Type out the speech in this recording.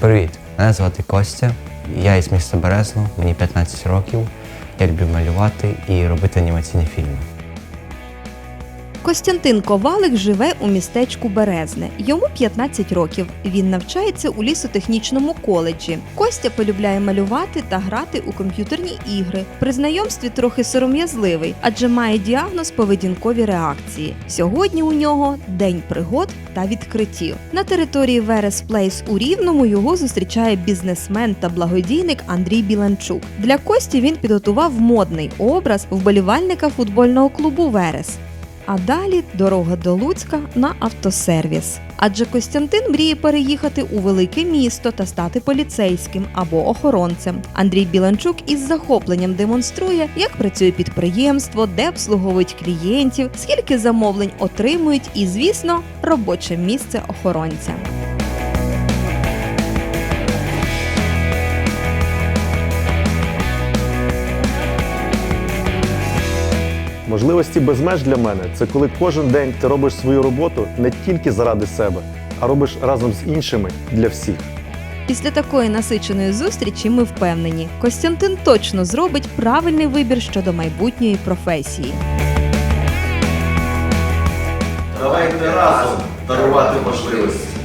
Привіт, мене звати Костя. Я із міста Березно, мені 15 років. Я люблю малювати і робити анімаційні фільми. Костянтин Ковалик живе у містечку Березне. Йому 15 років. Він навчається у лісотехнічному коледжі. Костя полюбляє малювати та грати у комп'ютерні ігри. При знайомстві трохи сором'язливий, адже має діагноз поведінкові реакції. Сьогодні у нього день пригод та відкриттів. На території Верес Плейс у Рівному його зустрічає бізнесмен та благодійник Андрій Біланчук. Для Кості він підготував модний образ вболівальника футбольного клубу Верес. А далі дорога до Луцька на автосервіс. Адже Костянтин мріє переїхати у велике місто та стати поліцейським або охоронцем. Андрій Біланчук із захопленням демонструє, як працює підприємство, де обслуговують клієнтів, скільки замовлень отримують, і, звісно, робоче місце охоронця. Можливості без меж для мене це коли кожен день ти робиш свою роботу не тільки заради себе, а робиш разом з іншими для всіх. Після такої насиченої зустрічі ми впевнені, Костянтин точно зробить правильний вибір щодо майбутньої професії. Давайте разом дарувати можливості.